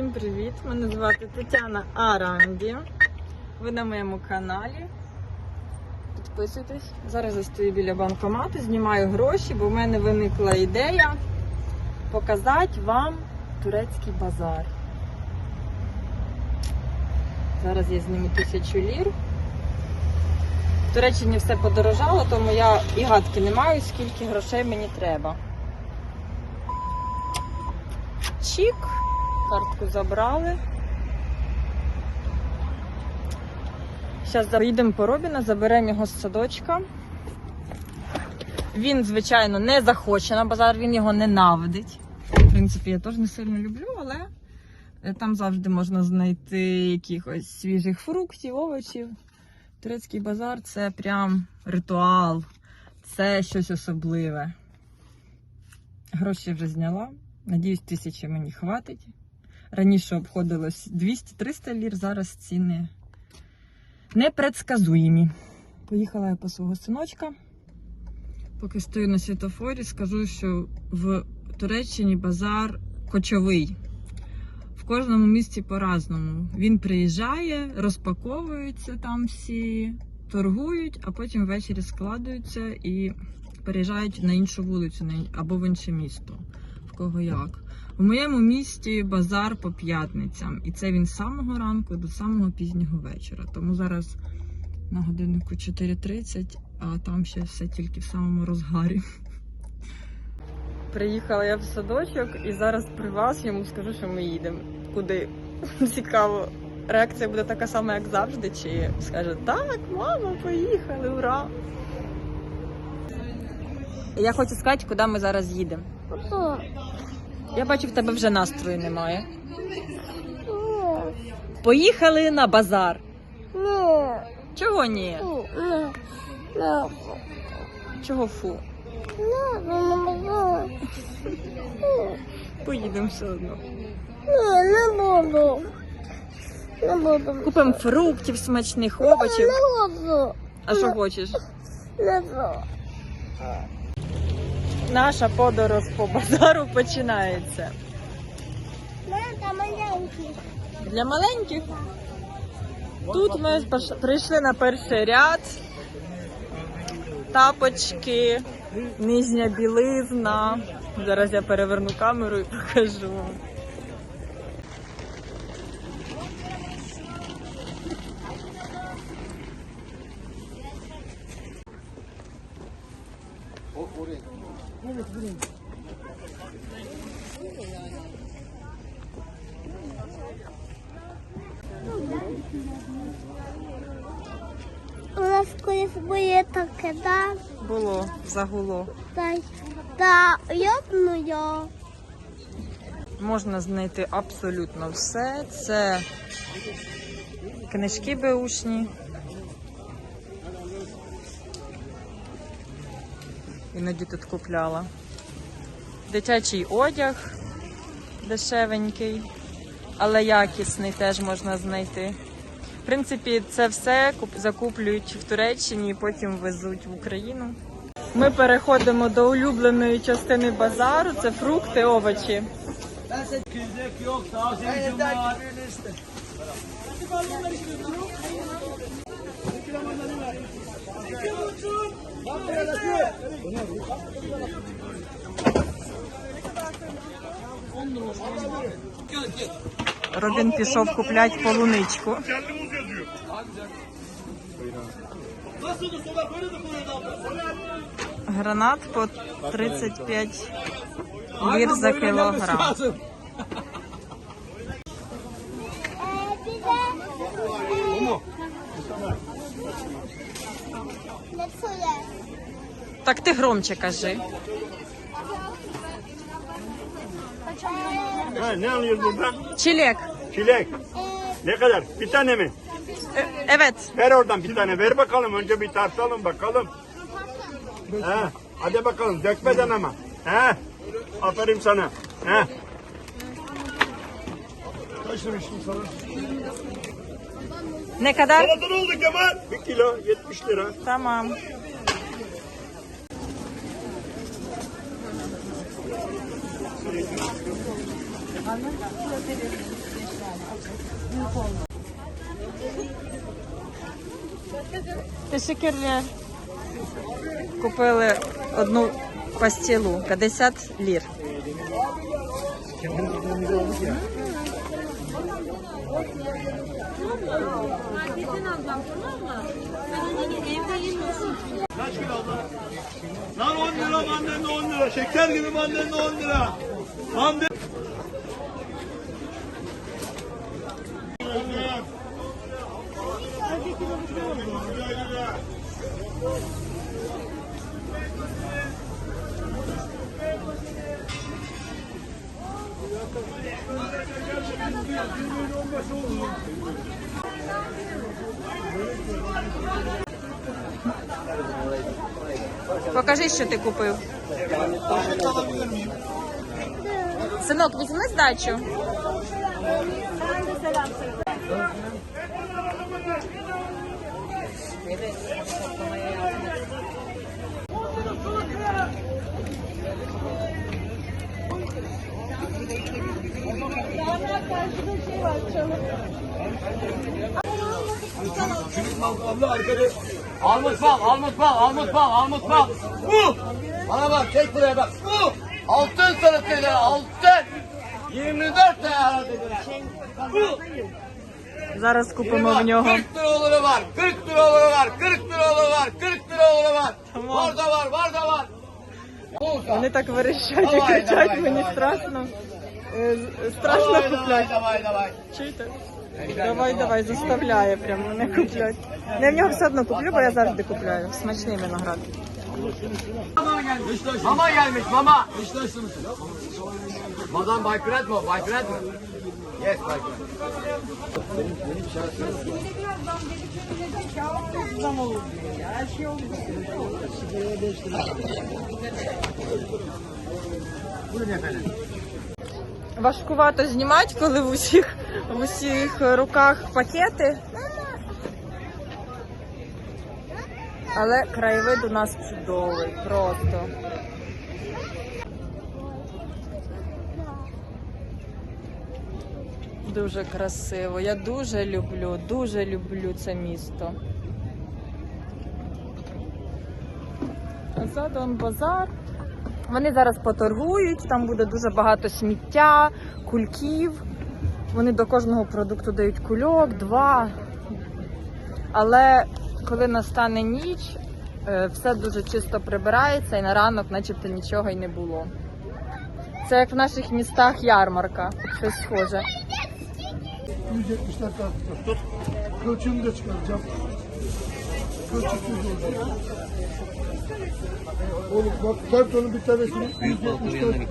Всім привіт! Мене звати Тетяна Аранді. Ви на моєму каналі. Підписуйтесь. Зараз я стою біля банкомату, знімаю гроші, бо в мене виникла ідея показати вам турецький базар. Зараз я зніму тисячу лір. В Туреччині все подорожало, тому я і гадки не маю, скільки грошей мені треба. Чік. Картку забрали. Зараз заїдемо по Робіна, заберемо його з садочка. Він, звичайно, не захоче на базар, він його ненавидить. В принципі, я теж не сильно люблю, але е, там завжди можна знайти якихось свіжих фруктів, овочів. Турецький базар це прям ритуал, це щось особливе. Гроші вже зняла. Надіюсь, тисячі мені хватить. Раніше обходилось 200-300 лір, зараз ціни непредсказуємі. Поїхала я по свого синочка. Поки стою на світофорі, скажу, що в Туреччині базар кочовий. В кожному місті по-разному. Він приїжджає, розпаковуються там всі, торгують, а потім ввечері складуються і переїжджають на іншу вулицю або в інше місто. В кого як. У моєму місті базар по п'ятницям, і це він з самого ранку до самого пізнього вечора. Тому зараз на годиннику 4.30, а там ще все тільки в самому розгарі. Приїхала я в садочок і зараз при вас йому скажу, що ми їдемо. Куди? Цікаво. Реакція буде така сама, як завжди, чи скаже так, мама, поїхали, ура! Я хочу сказати, куди ми зараз їдемо. Я бачу, в тебе вже настрою немає. Поїхали на базар. Ні. Чого ні? Чого фу? Поїдемо все одно. Не буду. Не буду. Купимо фруктів, смачних овочів. Не буду. А що хочеш? Не буду. Наша подорож по базару починається. Для маленьких. Для маленьких. Тут ми прийшли на перший ряд. Тапочки, нижня білизна. Зараз я переверну камеру і покажу. Вам. У нас колись було таке, да? Було загуло. Та, та йодну. Можна знайти абсолютно все. Це книжки беушні. Іноді тут купляла. Дитячий одяг дешевенький, але якісний теж можна знайти. В принципі, це все закуплюють в Туреччині і потім везуть в Україну. Ми переходимо до улюбленої частини базару. Це фрукти, овочі. Робін пішов купляти полуничку. Гранат по 35 лір за кілограм. Ee, bir de... Ne söyle? Так ти громче кажи. Ha, ne alıyoruz burada? Çilek. Çilek. Ee, Ne kadar? Bir tane mi? E- evet. Ver oradan bir tane. Ver bakalım. Önce bir tartalım bakalım. Ha, hadi bakalım. Dökmeden ama. Ha? Aferin sana. Ha? Kaç demiştim sana? Ne kadar? Salata ne oldu Kemal? Bir kilo 70 lira. Tamam. Teşekkürler. Купили одну пастилу 50 лір. Kaç kilo abla? Lan 10 lira mandalina 10 lira. Şeker gibi mandalina 10 lira. Mandalina. Покажи, що ти купив. Синок, візьми здачу. Abla arkada. Almut bal, almut bal, almut bal, almut bal. Bu. Bana bak çek buraya bak. Bu. Altın sarı dediler, altın. 24 tane ara dediler. Bu. Зараз купимо в нього. 40 lira oluru var, 40 lira oluru var, 40 lira oluru var, 40 lira oluru var. Tamam. Var da var, var da var. Olsa. Вони так верещать і Давай, кричать, давай, мені давай. страшно. Е, з- Страшно Давай, давай, купляти. давай, давай. Чуєте? Давай, давай, заставляє прям мене купляти. Ну, Я в нього все одно куплю, бо я завжди купляю. Смачний виноград. Mama gelmiş mama. Madam Baykırat mı? Baykırat mı? Yes Baykırat. Buyurun efendim. Важкувато знімати, коли в усіх, в усіх руках пакети. Але краєвид у нас чудовий, просто. Дуже красиво. Я дуже люблю, дуже люблю це місто. А Задом базар. Вони зараз поторгують, там буде дуже багато сміття, кульків. Вони до кожного продукту дають кульок, два. Але коли настане ніч, е, все дуже чисто прибирається і на ранок начебто нічого й не було. Це як в наших містах ярмарка, щось схоже. 170'ler tartışıyor. Tut. Kılçığını da çıkaracağım. Kılçıksız olacak. Oğlum bak kartonun bir tanesini 170'ten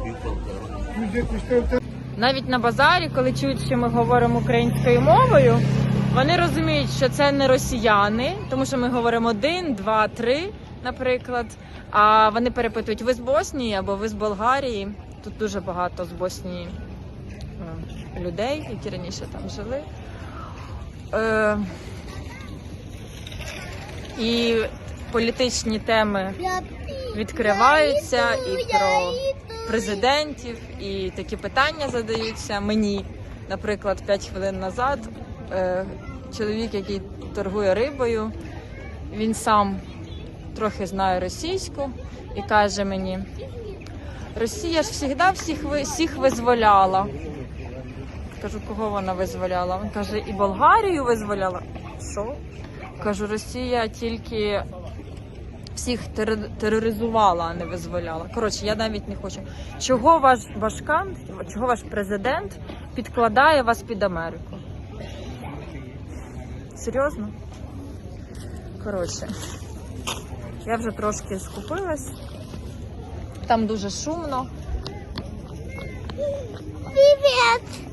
170'ten Навіть на базарі, коли чують, що ми говоримо українською мовою, вони розуміють, що це не росіяни, тому що ми говоримо один, два, три, наприклад. А вони перепитують, ви з Боснії або ви з Болгарії. Тут дуже багато з Боснії е, людей, які раніше там жили. Е, і політичні теми відкриваються і про президентів, і такі питання задаються мені. Наприклад, 5 хвилин назад е, чоловік, який торгує рибою, він сам трохи знає російську і каже мені: Росія ж завжди всіх, всіх визволяла. Кажу, кого вона визволяла? Він каже, і Болгарію визволяла. Що? Кажу, Росія тільки всіх тероризувала, а не визволяла. Коротше, я навіть не хочу. Чого ваш башкан, чого ваш президент підкладає вас під Америку? Серйозно? Коротше, я вже трошки скупилась. Там дуже шумно. Привіт!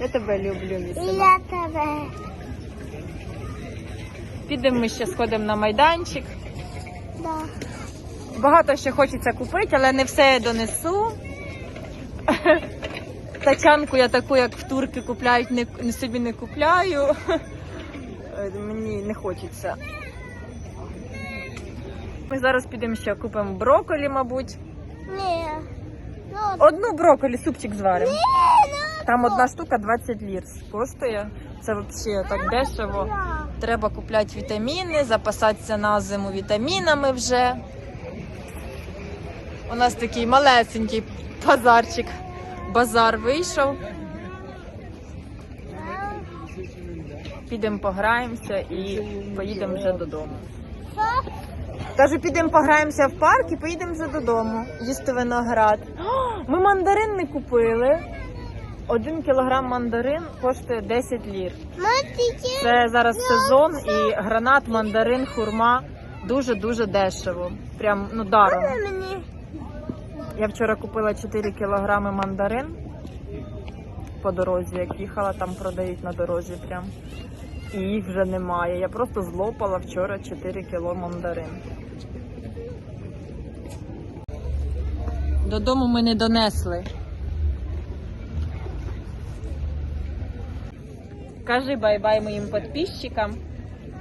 Я тебе люблю, І я тебе. Підемо ми ще сходимо на майданчик. Да. Багато ще хочеться купити, але не все я донесу. Тачанку я таку, як в турки купляють, не, собі не купляю. Мені не хочеться. Ми зараз підемо ще купимо брокколі, мабуть. Ні. Ну, Одну брокколі, супчик зваримо. ну, Там одна штука 20 лір коштує. Це взагалі так дешево. Треба купляти вітаміни, запасатися на зиму вітамінами вже. У нас такий малесенький базарчик. Базар вийшов. Підемо пограємося і поїдемо вже додому. Кажу, підемо пограємося в парк і поїдемо вже додому. Їсти виноград. О, Ми мандарин не купили. Один кілограм мандарин коштує 10 лір. Це зараз сезон і гранат, мандарин, хурма дуже-дуже дешево. Прям ну даром. Я вчора купила 4 кілограми мандарин по дорозі, як їхала, там продають на дорозі прям. І їх вже немає. Я просто злопала вчора 4 кіло мандарин. Додому ми не донесли. Кажи бай-бай моїм підписчикам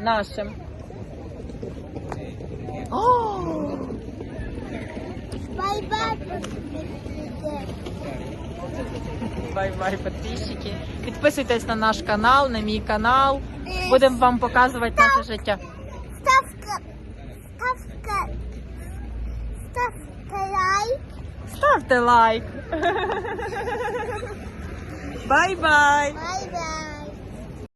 нашим. Бай-бай. Бай-бай, підписчики. Підписуйтесь на наш канал, на мій канал. Будемо вам показувати наше життя. Ставка. Ставка. Ставка лайк. Ставте лайк. Бай-бай. Бай-бай.